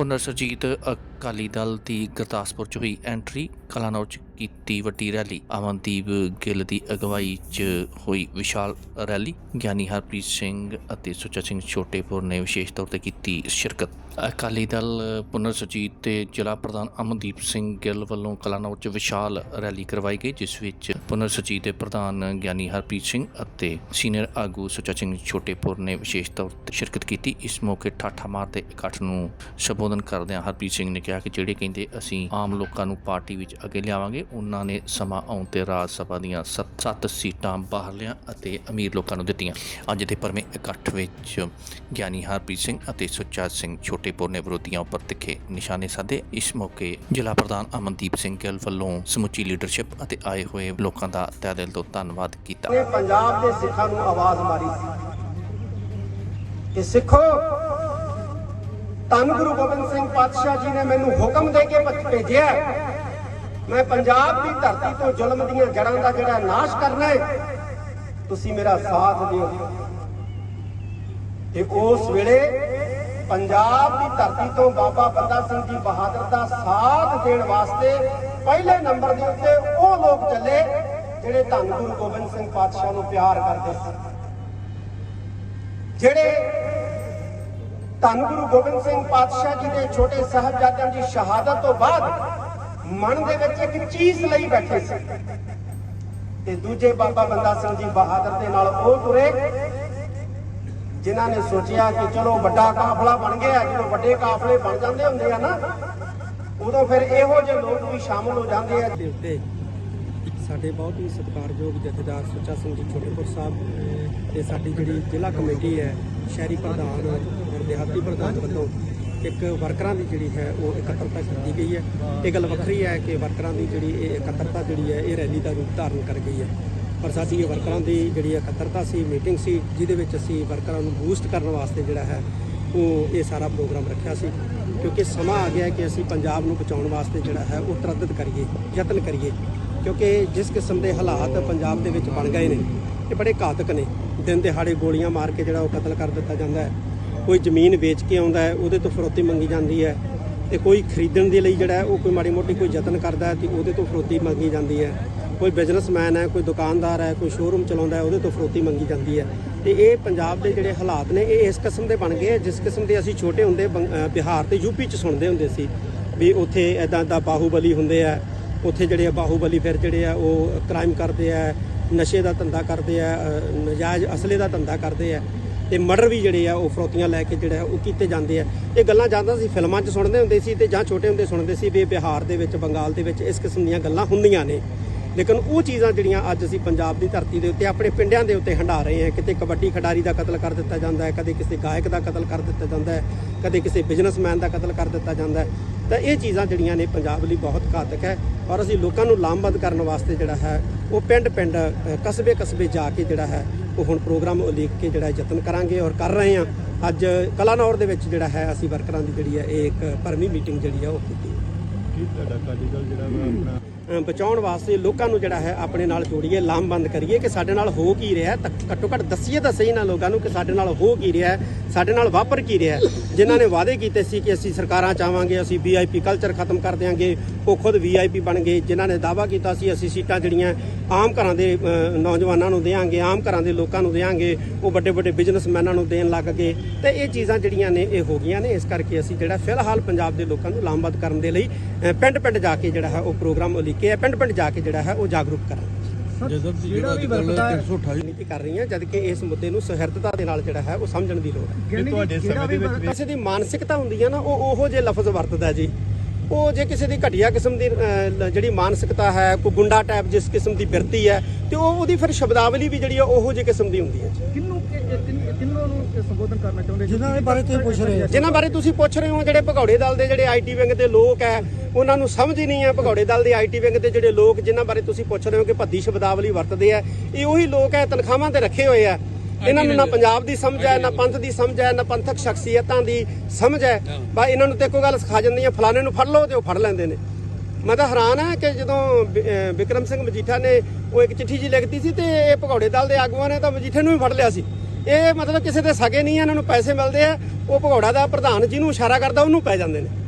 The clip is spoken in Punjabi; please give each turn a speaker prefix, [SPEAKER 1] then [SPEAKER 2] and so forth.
[SPEAKER 1] ਪੁਨਰ ਸੁਰਜੀਤ ਅਕਾਲੀ ਦਲ ਦੀ ਗੁਰਦਾਸਪੁਰ ਚ ਹੋਈ ਐਂਟਰੀ ਕਲਾਨੌਰ ਚ। ਕੀਤੀ ਵੱਡੀ ਰੈਲੀ। ਅਮਨਦੀਪ ਗਿੱਲ ਦੀ ਅਗਵਾਈ ਚ ਹੋਈ ਵਿਸ਼ਾਲ ਰੈਲੀ। ਗਿਆਨੀ ਹਰਪ੍ਰੀਤ ਸਿੰਘ ਅਤੇ ਸੁੱਚਾ ਸਿੰਘ ਛੋਟੇਪੁਰ ਨੇ ਵਿਸ਼ੇਸ਼ ਤੌਰ ਤੇ ਕੀਤੀ ਸ਼ਿਰਕਤ। ਅਕਾਲੀ ਦਲ ਪੁਨਰ ਸੁਰਜੀਤ ਤੇ ਜ਼ਿਲ੍ਹਾ ਪ੍ਰਧਾਨ ਅਮਨਦੀਪ ਸਿੰਘ ਗਿੱਲ ਵੱਲੋਂ ਕਲਾਨੌਰ ਚ ਵਿਸ਼ਾਲ ਰੈਲੀ ਕਰਵਾਈ ਗਈ, ਜਿਸ ਵਿੱਚ ਪੁਨਰ ਸੁਰਜੀਤ ਦੇ ਪ੍ਰਧਾਨ ਗਿਆਨੀ ਹਰਪ੍ਰੀਤ ਸਿੰਘ ਅਤੇ ਸੀਨੀਅਰ ਆਗੂ ਸੁੱਚਾ ਸਿੰਘ ਛੋਟੇਪੁਰ ਨੇ ਵਿਸ਼ੇਸ਼ ਤੌਰ ਤੇ ਸ਼ਿਰਕਤ ਕੀਤੀ। ਇਸ ਮੌਕੇ ਠਾਠਾ ਮਾਰਦੇ ਇਕੱਠ ਨੂੰ ਸੰਬੋਧਨ ਕਰਦਿਆਂ ਹਰਪ੍ਰੀਤ ਸਿੰਘ ਨੇ ਕਿਹਾ ਕਿ ਜਿਹੜੇ ਕਹਿੰਦੇ ਅਸੀਂ ਆਮ ਲੋਕਾਂ ਨੂੰ ਪਾਰਟੀ ਵਿੱਚ ਅੱਗੇ ਲਿਆਵਾਂਗੇ ਉਹਨਾਂ ਨੇ ਸਮਾਂ ਆਉਣ ਤੇ ਰਾਜ ਸਭਾ ਦੀਆਂ 7 ਸੀਟਾਂ ਬਾਹਰਲਿਆਂ ਅਤੇ ਅਮੀਰ ਲੋਕਾਂ ਨੂੰ ਦਿੱਤੀਆਂ। ਅੱਜ ਦੇ ਭਰਵੇਂ ਇਕੱਠ ਵਿੱਚ ਗਿਆਨੀ ਹਰਪ੍ਰੀਤ ਸਿੰਘ ਅਤੇ ਸੁੱਚਾ ਸਿੰਘ ਛੋਟੇਪੁਰ ਨੇ ਵਿਰੋਧੀਆਂ ਉੱਪਰ ਤਿੱਖੇ ਨਿਸ਼ਾਨੇ ਸਾਧੇ। ਇਸ ਮੌਕੇ ਜ਼ਿਲ੍ਹਾ ਪ੍ਰਧਾਨ ਅਮਨਦੀਪ ਸਿੰਘ ਗਿੱਲ ਵੱਲੋਂ ਸਮੁੱਚੀ ਲੀਡਰਸ਼ਿਪ ਅਤੇ ਆਏ ਹੋਏ ਲੋਕਾਂ ਦਾ ਤਹਿ ਦਿਲ ਤੋਂ ਧੰਨਵਾਦ ਕੀਤਾ।
[SPEAKER 2] ਨੇ ਪੰਜਾਬ ਦੇ ਸਿੱਖਾਂ ਨੂੰ ਆਵਾਜ਼ ਮਾਰੀ ਸੀ। ਕਿ ਸਿੱਖੋ, ਧੰਨ ਗੁਰੂ ਗੋਬਿੰਦ ਸਿੰਘ ਪਾਤਸ਼ਾਹ ਜੀ ਨੇ ਮੈਨੂੰ ਹੁਕਮ ਦੇ ਕੇ ਭੇਜਿਆ ਮੈਂ ਪੰਜਾਬ ਦੀ ਧਰਤੀ ਤੋਂ ਜ਼ੁਲਮ ਦੀਆਂ ਜੜ੍ਹਾਂ ਦਾ ਜਿਹੜਾ ਨਾਸ਼ ਕਰਨਾ ਹੈ, ਤੁਸੀਂ ਮੇਰਾ ਸਾਥ ਦਿਓ। ਤੇ ਉਸ ਵੇਲੇ ਪੰਜਾਬ ਦੀ ਧਰਤੀ ਤੋਂ ਬਾਬਾ ਬੰਦਾ ਸਿੰਘ ਜੀ ਬਹਾਦਰ ਦਾ ਸਾਥ ਦੇਣ ਵਾਸਤੇ ਪਹਿਲੇ ਨੰਬਰ ਦੇ ਉੱਤੇ ਉਹ ਲੋਕ ਚੱਲੇ ਜਿਹੜੇ ਧੰਨ ਗੁਰੂ ਗੋਬਿੰਦ ਸਿੰਘ ਪਾਤਸ਼ਾਹ ਨੂੰ ਪਿਆਰ ਕਰਦੇ ਸੀ ਜਿਹੜੇ ਧੰਨ ਗੁਰੂ ਗੋਬਿੰਦ ਸਿੰਘ ਪਾਤਸ਼ਾਹ ਜੀ ਦੇ ਛੋਟੇ ਸਾਹਿਬਜ਼ਾਦਿਆਂ ਦੀ ਸ਼ਹਾਦਤ ਤੋਂ ਬਾਅਦ ਮਨ ਦੇ ਵਿੱਚ ਇੱਕ ਚੀਜ਼ ਲਈ ਬੈਠੇ ਸੀ। ਤੇ ਦੂਜੇ ਬਾਬਾ ਬੰਦਾ ਸਿੰਘ ਜੀ ਬਹਾਦਰ ਦੇ ਨਾਲ ਉਹ ਤੁਰੇ, ਜਿਨ੍ਹਾਂ ਨੇ ਸੋਚਿਆ ਕਿ ਚਲੋ ਵੱਡਾ ਕਾਫਲਾ ਬਣ ਗਿਆ, ਜਦੋਂ ਵੱਡੇ ਕਾਫਲੇ ਬਣ ਜਾਂਦੇ ਹੁੰਦੇ ਆ ਨਾ, ਉਦੋਂ ਫਿਰ ਇਹੋ ਜਿਹੇ ਲੋਕ ਵੀ ਸ਼ਾਮਲ ਹੋ ਜਾਂਦੇ ਆ।
[SPEAKER 3] ਦੇ ਉੱਤੇ ਸਾਡੇ ਬਹੁਤ ਹੀ ਸਤਿਕਾਰਯੋਗ ਜਥੇਦਾਰ ਸੁੱਚਾ ਸਿੰਘ ਜੀ ਛੋਟੇਪੁਰ ਸਾਹਿਬ ਤੇ ਸਾਡੀ ਜਿਹੜੀ ਜ਼ਿਲ੍ਹਾ ਕਮੇਟੀ ਹੈ, ਸ਼ਹਿਰੀ ਪ੍ਰਧਾਨ ਔਰ ਦਿਹਾਤੀ ਪ੍ਰਧਾਨ ਵੱਲੋਂ ਇੱਕ ਵਰਕਰਾਂ ਦੀ ਜਿਹੜੀ ਹੈ ਉਹ ਇਕੱਤਰਤਾ ਕੀਤੀ ਗਈ ਹੈ। ਇਹ ਗੱਲ ਵੱਖਰੀ ਹੈ ਕਿ ਵਰਕਰਾਂ ਦੀ ਜਿਹੜੀ ਇਹ ਇਕੱਤਰਤਾ ਜਿਹੜੀ ਹੈ, ਇਹ ਰੈਲੀ ਦਾ ਰੂਪ ਧਾਰਨ ਕਰ ਗਈ ਹੈ। ਪਰ ਸਾਡੀ ਇਹ ਵਰਕਰਾਂ ਦੀ ਜਿਹੜੀ ਇਕੱਤਰਤਾ ਸੀ, ਮੀਟਿੰਗ ਸੀ, ਜਿਹਦੇ ਵਿੱਚ ਅਸੀਂ ਵਰਕਰਾਂ ਨੂੰ ਬੂਸਟ ਕਰਨ ਵਾਸਤੇ ਜਿਹੜਾ ਹੈ, ਉਹ ਇਹ ਸਾਰਾ ਪ੍ਰੋਗਰਾਮ ਰੱਖਿਆ ਸੀ। ਕਿਉਂਕਿ ਸਮਾਂ ਆ ਗਿਆ ਕਿ ਅਸੀਂ ਪੰਜਾਬ ਨੂੰ ਬਚਾਉਣ ਵਾਸਤੇ ਜਿਹੜਾ ਹੈ, ਉਹ ਤਰੱਦਦ ਕਰੀਏ, ਯਤਨ ਕਰੀਏ। ਕਿਉਂਕਿ ਜਿਸ ਕਿਸਮ ਦੇ ਹਾਲਾਤ ਪੰਜਾਬ ਦੇ ਵਿੱਚ ਬਣ ਗਏ ਨੇ, ਇਹ ਬੜੇ ਘਾਤਕ ਨੇ। ਦਿਨ ਦਿਹਾੜੇ ਗੋਲੀਆਂ ਮਾਰ ਕੇ ਜਿਹੜਾ ਉਹ ਕਤਲ ਕਰ ਦਿੱਤਾ ਜਾਂਦਾ ਹੈ। ਕੋਈ ਜ਼ਮੀਨ ਵੇਚ ਕੇ ਆਉਂਦਾ ਹੈ, ਉਹਦੇ ਤੋਂ ਫਰੋਤੀ ਮੰਗੀ ਜਾਂਦੀ ਹੈ ਤੇ ਕੋਈ ਖਰੀਦਣ ਦੇ ਲਈ ਜਿਹੜਾ ਉਹ ਕੋਈ ਮਾੜੀ ਮੋਟੀ ਕੋਈ ਯਤਨ ਕਰਦਾ ਹੈ ਤੇ ਉਹਦੇ ਤੋਂ ਫਰੋਤੀ ਮੰਗੀ ਜਾਂਦੀ ਹੈ। ਕੋਈ ਬਿਜ਼ਨਸਮੈਨ ਹੈ, ਕੋਈ ਦੁਕਾਨਦਾਰ ਹੈ, ਕੋਈ ਸ਼ੋਰੂਮ ਚਲਾਉਂਦਾ ਹੈ, ਉਹਦੇ ਤੋਂ ਫਰੋਤੀ ਮੰਗੀ ਜਾਂਦੀ ਹੈ। ਤੇ ਇਹ ਪੰਜਾਬ ਦੇ ਜਿਹੜੇ ਹਾਲਾਤ ਨੇ, ਇਹ ਇਸ ਕਿਸਮ ਦੇ ਬਣ ਗਏ, ਜਿਸ ਕਿਸਮ ਦੇ ਅਸੀਂ ਛੋਟੇ ਹੁੰਦੇ ਬੰਗ- ਅਹ ਬਿਹਾਰ ਤੇ ਯੂਪੀ ਚ ਸੁਣਦੇ ਹੁੰਦੇ ਸੀ ਵੀ ਉੱਥੇ ਐਦਾਂ ਦਾ ਬਾਹੂਬਲੀ ਹੁੰਦੇ ਆ, ਉੱਥੇ ਜਿਹੜੇ ਆ ਬਾਹੂਬਲੀ ਫਿਰ ਜਿਹੜੇ ਆ ਉਹ ਕ੍ਰਾਈਮ ਕਰਦੇ ਆ, ਨਸ਼ੇ ਦਾ ਧੰਦਾ ਕਰਦੇ ਆ ਅਹ ਨਜਾਇਜ਼ ਅਸਲੇ ਦਾ ਧੰਦਾ ਕਰਦੇ ਆ। ਤੇ ਮਰਡਰ ਵੀ ਜਿਹੜੇ ਆ, ਉਹ ਫਰੋਤੀਆਂ ਲੈ ਕੇ ਜਿਹੜਾ, ਉਹ ਕੀਤੇ ਜਾਂਦੇ ਆ। ਇਹ ਗੱਲਾਂ ਜਾਂਦਾ ਸੀ ਫਿਲਮਾਂ 'ਚ ਸੁਣਦੇ ਹੁੰਦੇ ਸੀ ਤੇ ਜਾਂ ਛੋਟੇ ਹੁੰਦੇ ਸੁਣਦੇ ਸੀ ਵੀ ਬਿਹਾਰ ਦੇ ਵਿੱਚ, ਬੰਗਾਲ ਦੇ ਵਿੱਚ ਇਸ ਕਿਸਮ ਦੀਆਂ ਗੱਲਾਂ ਹੁੰਦੀਆਂ ਨੇ। ਲੇਕਿਨ ਉਹ ਚੀਜ਼ਾਂ ਜਿਹੜੀਆਂ ਅੱਜ ਅਸੀਂ ਪੰਜਾਬ ਦੀ ਧਰਤੀ ਦੇ ਉੱਤੇ, ਆਪਣੇ ਪਿੰਡਾਂ ਦੇ ਉੱਤੇ ਹੰਡਾ ਰਹੇ ਹਾਂ। ਕਿਤੇ ਕਬੱਡੀ ਖਿਡਾਰੀ ਦਾ ਕਤਲ ਕਰ ਦਿੱਤਾ ਜਾਂਦਾ ਹੈ, ਕਦੇ ਕਿਸੇ ਗਾਇਕ ਦਾ ਕਤਲ ਕਰ ਦਿੱਤਾ ਜਾਂਦਾ ਹੈ, ਕਦੇ ਕਿਸੇ ਬਿਜ਼ਨਸਮੈਨ ਦਾ ਕਤਲ ਕਰ ਦਿੱਤਾ ਜਾਂਦਾ ਹੈ। ਤਾਂ ਇਹ ਚੀਜ਼ਾਂ ਜਿਹੜੀਆਂ ਨੇ ਪੰਜਾਬ ਲਈ ਬਹੁਤ ਘਾਤਕ ਹੈ ਔਰ ਅਸੀਂ ਲੋਕਾਂ ਨੂੰ ਲਾਮਬੰਦ ਕਰਨ ਵਾਸਤੇ ਜਿਹੜਾ ਹੈ, ਉਹ ਪਿੰਡ ਪਿੰਡ ਕਸਬੇ ਕਸਬੇ ਜਾ ਕੇ ਜਿਹੜਾ ਹੈ ਉਹ ਹੁਣ ਪ੍ਰੋਗਰਾਮ ਉਲੀਕ ਕੇ ਜਿਹੜਾ ਯਤਨ ਕਰਾਂਗੇ ਔਰ ਕਰ ਰਹੇ ਹਾਂ। ਅੱਜ ਕਲਾਨੌਰ ਦੇ ਵਿੱਚ ਜਿਹੜਾ ਹੈ, ਅਸੀਂ ਵਰਕਰਾਂ ਦੀ ਜਿਹੜੀ ਹੈ, ਇਹ ਇੱਕ ਭਰਵੀਂ ਮੀਟਿੰਗ ਜਿਹੜੀ ਹੈ ਉਹ ਕੀਤੀ।
[SPEAKER 4] ਕੀ ਤੁਹਾਡਾ ਅਕਾਲੀ ਜਿਹੜਾ ਆਪਣਾ?
[SPEAKER 3] ਬਚਾਉਣ ਵਾਸਤੇ ਲੋਕਾਂ ਨੂੰ ਜਿਹੜਾ ਹੈ ਆਪਣੇ ਨਾਲ ਜੋੜੀਏ ਲਾਮਬੰਦ ਕਰੀਏ ਕਿ ਸਾਡੇ ਨਾਲ ਹੋ ਕੀ ਰਿਹਾ ਤਾਂ ਘੱਟੋ ਘੱਟ ਦੱਸੀਏ ਤਾਂ ਸਹੀ ਨਾ ਲੋਕਾਂ ਨੂੰ ਕਿ ਸਾਡੇ ਨਾਲ ਹੋ ਕੀ ਰਿਹਾ ਸਾਡੇ ਨਾਲ ਵਾਪਰ ਕੀ ਰਿਹਾ ਜਿਨ੍ਹਾਂ ਨੇ ਵਾਅਦੇ ਕੀਤੇ ਸੀ ਕਿ ਅਸੀਂ ਸਰਕਾਰਾਂ ਚਾਹਾਂਗੇ, ਅਸੀਂ ਵੀਆਈਪੀ ਕਲਚਰ ਖਤਮ ਕਰ ਦਿਆਂਗੇ, ਉਹ ਖੁਦ ਵੀਆਈਪੀ ਬਣ ਗਏ। ਜਿਨ੍ਹਾਂ ਨੇ ਦਾਅਵਾ ਕੀਤਾ ਸੀ, ਅਸੀਂ ਸੀਟਾਂ ਜਿਹੜੀਆਂ ਆਮ ਘਰਾਂ ਦੇ ਨੌਜਵਾਨਾਂ ਨੂੰ ਦੇਵਾਂਗੇ ਆਮ ਘਰਾਂ ਦੇ ਲੋਕਾਂ ਨੂੰ ਦੇਵਾਂਗੇ ਉਹ ਵੱਡੇ ਵੱਡੇ ਬਿਜ਼ਨਸਮੈਨਾਂ ਨੂੰ ਦੇਣ ਲੱਗ ਗਏ। ਤੇ ਇਹ ਚੀਜ਼ਾਂ ਜਿਹੜੀਆਂ ਨੇ, ਇਹ ਹੋ ਗਈਆਂ ਨੇ। ਇਸ ਕਰਕੇ ਅਸੀਂ ਜਿਹੜਾ ਫਿਲਹਾਲ ਪੰਜਾਬ ਦੇ ਲੋਕਾਂ ਨੂੰ ਲਾਮਬੰਦ ਕਰਨ ਦੇ ਲਈ ਪਿੰਡ ਪਿੰਡ ਜਾ ਕੇ ਜਿਹੜਾ ਹੈ ਉਹ ਪ੍ਰੋਗਰਾਮ ਉਲੀਕੇ ਹੈ ਪਿੰਡ ਪਿੰਡ ਜਾ ਕੇ ਜਿਹੜਾ ਹੈ ਉਹ ਜਾਗਰੂਕ ਕਰਾਂਗੇ
[SPEAKER 4] ਜਦੋਂ ਜਿਹੜਾ ਅੱਜ ਕੱਲ 328
[SPEAKER 3] ਨੀਤੀ ਕਰ ਰਹੀਆਂ ਜਦ ਕਿ ਇਸ ਮੁੱਦੇ ਨੂੰ ਸੁਹਿਰਦਤਾ ਦੇ ਨਾਲ ਜਿਹੜਾ ਹੈ ਉਹ ਸਮਝਣ ਦੀ ਲੋੜ ਹੈ।
[SPEAKER 4] ਤੁਹਾਡੇ ਸਮੇਂ ਦੇ ਵਿੱਚ ਵੀ
[SPEAKER 3] ਕਿਸੇ ਦੀ ਮਾਨਸਿਕਤਾ ਹੁੰਦੀ ਹੈ ਨਾ ਉਹ ਉਹੋ ਜਿਹੇ ਲਫ਼ਜ਼ ਵਰਤਦਾ ਜੀ। ਉਹ ਜੇ ਕਿਸੇ ਦੀ ਘਟੀਆ ਕਿਸਮ ਦੀ ਜਿਹੜੀ ਮਾਨਸਿਕਤਾ ਹੈ ਕੋਈ ਗੁੰਡਾ ਟਾਈਪ ਜਿਸ ਕਿਸਮ ਦੀ ਬਿਰਤੀ ਹੈ ਤੇ ਉਹ ਉਹਦੀ ਫਿਰ ਸ਼ਬਦਾਵਲੀ ਵੀ ਜਿਹੜੀ ਆ ਉਹੋ ਜਿਹੇ ਕਿਸਮ ਦੀ ਹੁੰਦੀ ਹੈ
[SPEAKER 5] ਕਿੰਨੂੰ ਕਿ- ਇਹ ਤਿੰਨ- ਤਿੰਨੋਂ ਨੂੰ ਸੰਬੋਧਨ ਕਰਨਾ ਚਾਹੁੰਦੇ
[SPEAKER 6] ਜਿਨ੍ਹਾਂ ਦੇ ਬਾਰੇ ਤੁਸੀਂ ਪੁੱਛ ਰਹੇ ਹੋ।
[SPEAKER 3] ਜਿਨ੍ਹਾਂ ਬਾਰੇ ਤੁਸੀਂ ਪੁੱਛ ਰਹੇ ਹੋ ਜਿਹੜੇ ਭਗੌੜੇ ਦਲ ਦੇ ਜਿਹੜੇ ਆਈਟੀ ਵਿੰਗ ਦੇ ਲੋਕ ਹੈ ਉਹਨਾਂ ਨੂੰ ਸਮਝ ਹੀ ਨਹੀਂ ਹੈ ਭਗੌੜੇ ਦਲ ਦੇ ਆਈਟੀ ਵਿੰਗ ਦੇ ਜਿਹੜੇ ਲੋਕ ਜਿਨ੍ਹਾਂ ਬਾਰੇ ਤੁਸੀਂ ਪੁੱਛ ਰਹੇ ਹੋ ਕਿ ਭੱਦੀ ਸ਼ਬਦਾਵਲੀ ਵਰਤਦੇ ਆ ਇਹ ਉਹੀ ਲੋਕ ਹੈ ਤਨਖਾਹਾਂ ਤੇ ਰੱਖੇ ਹੋਏ ਆ ਇਹਨਾਂ ਨੂੰ ਨਾ ਪੰਜਾਬ ਦੀ ਸਮਝ ਹੈ ਨਾ ਪੰਥ ਦੀ ਸਮਝ ਹੈ ਨਾ ਪੰਥਕ ਸ਼ਖਸੀਅਤਾਂ ਦੀ ਸਮਝ ਹੈ। ਬਾ ਇਹਨਾਂ ਨੂੰ ਤੇ ਕੋਈ ਗੱਲ ਸਿਖਾ ਜਾਂਦੀਆਂ ਫਲਾਣੇ ਨੂੰ ਫੜ ਲਓ ਤੇ ਉਹ ਫੜ ਲੈਂਦੇ ਨੇ। ਮੈਂ ਤਾਂ ਹੈਰਾਨ ਹਾਂ ਕਿ ਜਦੋਂ ਵਿਕਰਮ ਸਿੰਘ ਮਜੀਠਾ ਨੇ ਉਹ ਇੱਕ ਚਿੱਠੀ ਜੀ ਲਿਖਤੀ ਸੀ ਤੇ ਇਹ ਭਗੌੜੇ ਦਲ ਦੇ ਆਗੂਆਂ ਨੇ ਤਾਂ ਮਜੀਠੇ ਨੂੰ ਵੀ ਫੜ ਲਿਆ ਸੀ। ਇਹ ਮਤਲਬ ਕਿਸੇ ਦੇ ਸਗੇ ਨਹੀਂ ਆ ਇਹਨਾਂ ਨੂੰ ਪੈਸੇ ਮਿਲਦੇ ਆ ਉਹ ਭਗੌੜਾ ਦਾ ਪ੍ਰਧਾਨ ਜਿਹਨੂੰ ਇਸ਼ਾਰਾ ਕਰਦਾ ਉਹਨੂੰ ਪੈ ਜਾਂਦੇ ਨੇ।